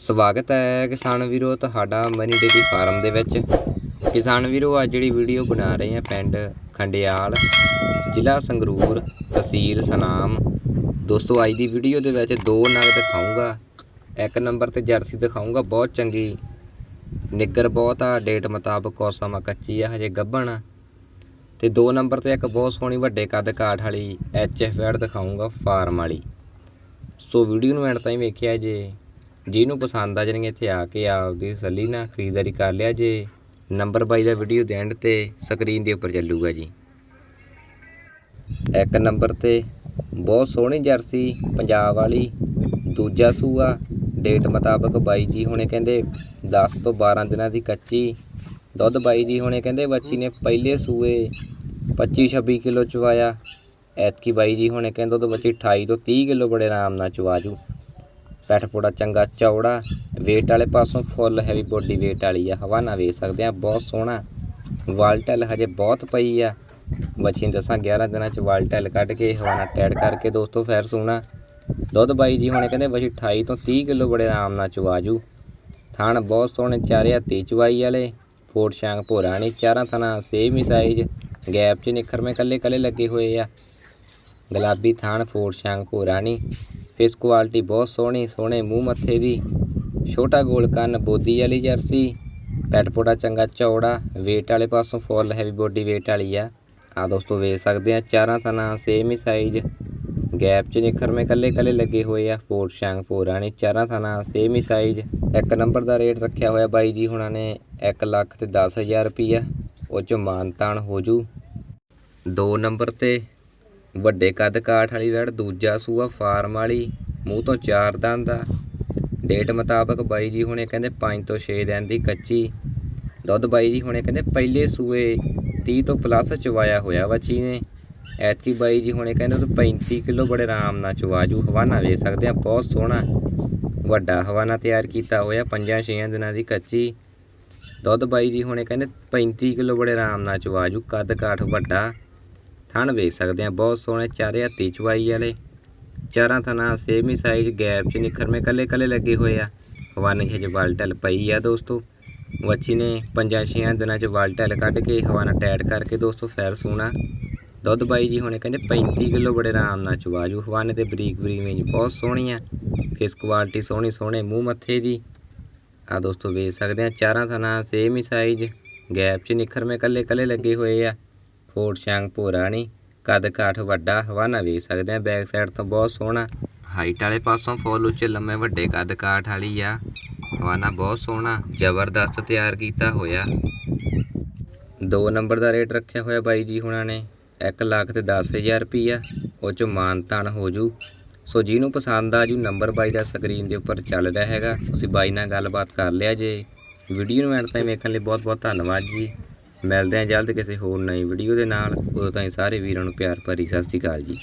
ਸਵਾਗਤ ਹੈ ਕਿਸਾਨ ਵੀਰੋ ਤੁਹਾਡਾ ਮਨੀ ਡੇਰੀ ਫਾਰਮ ਦੇ ਵਿੱਚ। ਕਿਸਾਨ ਵੀਰੋ, ਅੱਜ ਜਿਹੜੀ ਵੀਡੀਓ ਬਣਾ ਰਹੇ ਹਾਂ ਪਿੰਡ ਖੰਡਿਆਲ, ਜ਼ਿਲ੍ਹਾ ਸੰਗਰੂਰ, ਤਹਿਸੀਲ ਸਨਾਮ। ਦੋਸਤੋ, ਅੱਜ ਦੀ ਵੀਡੀਓ ਦੇ ਵਿੱਚ ਦੋ ਨਗ ਦਿਖਾਊਂਗਾ। ਇੱਕ ਨੰਬਰ ਤੇ ਜਰਸੀ ਦਿਖਾਊਂਗਾ, ਬਹੁਤ ਚੰਗੀ। ਨਿੱਗਰ ਬਹੁਤ ਆ ਡੇਟ ਮੁਤਾਬਕ ਕੋਸਮਾ ਕੱਚੀ ਆ, ਹਜੇ ਗੱਭਣ। ਆ ਤੇ ਦੋ ਨੰਬਰ ਤੇ ਇੱਕ ਬਹੁਤ ਸੋਹਣੀ ਵੱਡੇ ਕੱਦ ਕਾਠ ਵਾਲੀ ਐਚ ਐਫ ਵੈਡ ਦਿਖਾਊਂਗਾ ਫਾਰਮ ਵਾਲੀ। ਸੋ ਵੀਡੀਓ ਨੂੰ ਐਂਡ ਤਾਈਂ ਵੇਖਿਆ ਜੇ। ਜਿਹਨੂੰ ਪਸੰਦ ਆ ਜਾਣਗੇ ਇੱਥੇ ਆ ਕੇ ਆਪਦੀ ਸੱਲੀ ਨਾਲ ਖਰੀਦਦਾਰੀ ਕਰ ਲਿਆ ਜੇ। ਨੰਬਰ ਬਾਈ ਦਾ ਵੀਡੀਓ ਦੇ ਐਂਡ ਤੇ ਸਕਰੀਨ ਦੇ ਉੱਪਰ ਚੱਲੂਗਾ ਜੀ। ਇੱਕ ਨੰਬਰ ਤੇ ਬਹੁਤ ਸੋਹਣੀ ਜਰਸੀ, ਪੰਜਾਬ ਵਾਲੀ। ਦੂਜਾ ਸੂਆ ਡੇਟ ਮੁਤਾਬਕ ਬਾਈ ਜੀ ਹੁਣੇ ਕਹਿੰਦੇ 10 ਤੋਂ 12 ਦਿਨਾਂ ਦੀ ਕੱਚੀ। ਦੁੱਧ ਬਾਈ ਜੀ ਹੁਣੇ ਕਹਿੰਦੇ ਬੱਚੀ ਨੇ ਪਹਿਲੇ ਸੂਏ 25 26 ਕਿਲੋ ਚਵਾਇਆ। ਐਤਕੀ ਬਾਈ ਜੀ ਹੁਣੇ ਕਹਿੰਦੇ ਦੁੱਧ ਬੱਚੀ 28 ਤੋਂ 30 ਕਿਲੋ ਬੜੇ ਆਰਾਮ ਨਾਲ ਚਵਾਜੂ ਪੈਠ ਪੋੜਾ, ਚੰਗਾ ਚੌੜਾ। weight ਵਾਲੇ ਪਾਸੋਂ ਫੁੱਲ ਹੈਵੀ ਬੋਡੀ weight ਵਾਲੀ ਆ। ਹਵਾਨਾ ਵੇਖ ਸਕਦੇ ਆ, ਬਹੁਤ ਸੋਹਣਾ। ਵਾਲਟਲ ਹਜੇ ਬਹੁਤ ਪਈ ਆ। ਬੱਚੀ ਨੂੰ ਦੱਸਾਂ 11 ਦਿਨਾਂ ਚ ਵਾਲਟਲ ਕੱਢ ਕੇ ਹਵਾਨਾ ਟੈਡ ਕਰਕੇ ਦੋਸਤੋ, ਫੇਰ ਸੋਹਣਾ। ਦੁੱਧ ਬਾਈ ਜੀ ਹੁਣੇ ਕਹਿੰਦੇ ਬੱਚੀ 28 ਤੋਂ 30 ਕਿਲੋ ਬੜੇ ਆਰਾਮ ਨਾਲ ਚਵਾਜੂ ਥਣ ਬਹੁਤ ਸੋਹਣੇ ਚਾਰੇ ਹੱਥੀ ਚਵਾਈ ਵਾਲੇ। ਫੋਰਟ ਸ਼ਾਂਗ ਭੋਰਾ ਭੋਰਾਣੀ ਚਾਰਾਂ ਥਣਾ ਸੇਮ ਹੀ ਸਾਈਜ਼ ਗੈਪ 'ਚ ਨਿਖਰਵੇਂ ਕੱਲੇ ਕੱਲੇ ਲੱਗੇ ਹੋਏ ਆ। ਗੁਲਾਬੀ ਥਾਣ ਫੋਰਟ ਸ਼ਾਂਗ ਭੋਰਾ ਨਹੀਂ ਫੇਸ ਕੁਆਲਿਟੀ ਬਹੁਤ ਸੋਹਣੀ, ਸੋਹਣੇ ਮੂੰਹ ਮੱਥੇ ਦੀ। ਛੋਟਾ ਗੋਲ ਕੰਨ ਬੋਦੀ ਵਾਲੀ ਜਰਸੀ, ਪੈਟ ਪੋੜਾ ਚੰਗਾ ਚੌੜਾ, weight ਵਾਲੇ ਪਾਸੋਂ ਫੁੱਲ ਹੈਵੀ ਬੋਡੀ weight ਵਾਲੀ ਆ। ਆ ਦੋਸਤੋ ਵੇਖ ਸਕਦੇ ਆ, ਚਾਰਾਂ ਥਣਾ ਸੇਮ ਹੀ ਸਾਈਜ਼ ਗੈਪ 'ਚ ਨਿਖਰਵੇਂ ਕੱਲੇ ਕੱਲੇ ਲੱਗੇ ਹੋਏ ਆ ਫੋਟ ਸ਼ਾਂਗ ਨੇ ਚਾਰਾਂ ਥਣਾ ਸੇਮ ਹੀ ਸਾਈਜ਼ ਇੱਕ ਨੰਬਰ ਦਾ ਰੇਟ ਰੱਖਿਆ ਹੋਇਆ ਬਾਈ ਜੀ ਹੁਣਾਂ ਨੇ 1 ਲੱਖ ਤੇ 10000 ਰੁਪਈਆ। ਉਹ 'ਚੋਂ ਮਾਨਤਾਨ ਹੋ ਜੂ। ਦੋ ਨੰਬਰ ਤੇ ਵੱਡੇ ਕੱਦ ਕਾਠ ਵਾਲੀ ਵੈੜ ਦੂਜਾ ਸੂਆ ਫਾਰਮ ਵਾਲੀ, ਮੂੰਹ ਤੋਂ ਚਾਰ ਦੰਦ ਦਾ ਡੇਟ ਮੁਤਾਬਕ ਬਾਈ ਜੀ ਹੁਣੇ ਕਹਿੰਦੇ 5 ਤੋਂ 6 ਦਿਨ ਦੀ ਕੱਚੀ। ਦੁੱਧ ਬਾਈ ਜੀ ਹੁਣੇ ਕਹਿੰਦੇ ਪਹਿਲੇ ਸੂਏ 30 ਤੋਂ ਪਲੱਸ ਚਵਾਇਆ ਹੋਇਆ ਬੱਚੀ ਨੇ ਐਤਕੀ ਬਾਈ ਜੀ ਹੁਣੇ ਕਹਿੰਦੇ ਉਹ 35 ਕਿਲੋ ਬੜੇ ਆਰਾਮ ਨਾਲ ਚਵਾਜੂ, ਹਵਾਨਾ ਵੇਖ ਸਕਦੇ ਆ, ਬਹੁਤ ਸੋਹਣਾ। ਵੱਡਾ ਹਵਾਨਾ ਤਿਆਰ ਕੀਤਾ ਹੋਇਆ, ਪੰਜਾਂ ਛੇਆਂ ਦਿਨਾਂ ਦੀ ਕੱਚੀ। ਦੁੱਧ ਬਾਈ ਜੀ ਹੁਣੇ ਕਹਿੰਦੇ 35 ਕਿਲੋ ਬੜੇ ਆਰਾਮ ਨਾਲ ਚਵਾਜੂ, ਕੱਦ ਕਾਠ ਵੱਡਾ। ਥਣ ਵੇਖ ਸਕਦੇ ਆ ਬਹੁਤ ਸੋਹਣੇ ਚਾਰੇ ਹੱਥੀ ਚਵਾਈ ਵਾਲੇ। ਚਾਰਾਂ ਥਣਾ ਸੇਮ ਹੀ ਸਾਈਜ਼ ਗੈਪ ਚ ਨਿਖਰਵੇਂ ਕੱਲੇ ਕੱਲੇ ਲੱਗੇ ਹੋਏ ਆ। ਹਵਾਨੇ ਚ ਵਾਲਟਲ ਪਈ ਆ ਦੋਸਤੋ। ਵੱਛੀ ਨੇ ਪੰਜਾਂ ਛੇਆਂ ਦਿਨਾਂ ਚ ਵਾਲਟਲ ਕੱਢ ਕੇ ਹਵਾਨਾ ਟੈਟ ਕਰਕੇ ਦੋਸਤੋ ਫੈਰ ਸੋਹਣਾ ਦੁੱਧ ਬਾਈ ਜੀ ਹੁਣੇ ਕਹਿੰਦੇ 35 ਕਿਲੋ ਬੜੇ ਆਰਾਮ ਨਾਲ ਚਵਾਜੂ ਹਵਾਨੇ ਤੇ ਬਰੀਕ ਬਰੀਕ ਮੇਜ ਬਹੁਤ ਸੋਹਣੀ ਆ। ਫੇਸ ਕੁਆਲਿਟੀ ਸੋਹਣੀ ਸੋਹਣੇ ਮੂੰਹ ਮੱਥੇ ਦੀ। ਆ ਦੋਸਤੋ ਵੇਖ ਸਕਦੇ ਆ ਚਾਰਾਂ ਥਣਾ ਸੇਮ ਹੀ ਸਾਈਜ਼ ਗੈਪ ਚ ਨਿਖਰਵੇਂ ਕੱਲੇ ਕੱਲੇ ਲੱਗੇ ਹੋਏ ਆ। ਫੋਟ ਸ਼ਾਂਗ ਭੋਰਾ ਨਹੀਂ। ਕੱਦ ਕਾਠ ਵੱਡਾ ਹਵਾਨਾ ਵੇਖ ਸਕਦੇ ਆ ਬੈਕ ਸਾਈਡ ਤੋਂ ਬਹੁਤ ਸੋਹਣਾ। ਹਾਈਟ ਵਾਲੇ ਪਾਸੋਂ ਫੁੱਲ ਉੱਚੇ, ਲੰਮੇ, ਵੱਡੇ ਕੱਦ ਕਾਠ ਵਾਲੀ ਆ। ਹਵਾਨਾ ਬਹੁਤ ਸੋਹਣਾ। ਜ਼ਬਰਦਸਤ ਤਿਆਰ ਕੀਤਾ ਹੋਇਆ। ਦੋ ਨੰਬਰ ਦਾ ਰੇਟ ਰੱਖਿਆ ਹੋਇਆ ਬਾਈ ਜੀ ਹੁਣਾਂ ਨੇ। 1 ਲੱਖ ਤੇ 10000 ਰੁਪਈਆ। ਉਹ ਚ ਮਾਨ ਤਾਨ ਹੋ ਜੂ। ਸੋ ਜਿਹਨੂੰ ਪਸੰਦ ਆ ਜੂ, ਨੰਬਰ ਬਾਈ ਦਾ ਸਕਰੀਨ ਦੇ ਉੱਪਰ ਚੱਲ ਰਿਹਾ ਹੈਗਾ। ਤੁਸੀਂ ਬਾਈ ਨਾਲ ਗੱਲਬਾਤ ਕਰ ਲਿਆ ਜੇ। ਵੀਡੀਓ ਨੂੰ ਐਂਡ ਤਾਈਂ ਵੇਖਣ ਲਈ ਬਹੁਤ ਬਹੁਤ ਧੰਨਵਾਦ ਜੀ। ਮਿਲਦੇ ਹਾਂ ਜਲਦ ਕਿਸੇ ਹੋਰ ਨਵੀਂ ਵੀਡੀਓ ਦੇ ਨਾਲ। ਉਦੋਂ ਤਾਈਂ ਸਾਰੇ ਵੀਰਾਂ ਨੂੰ ਪਿਆਰ ਭਰੀ ਸਤਿ ਸ਼੍ਰੀ ਅਕਾਲ ਜੀ।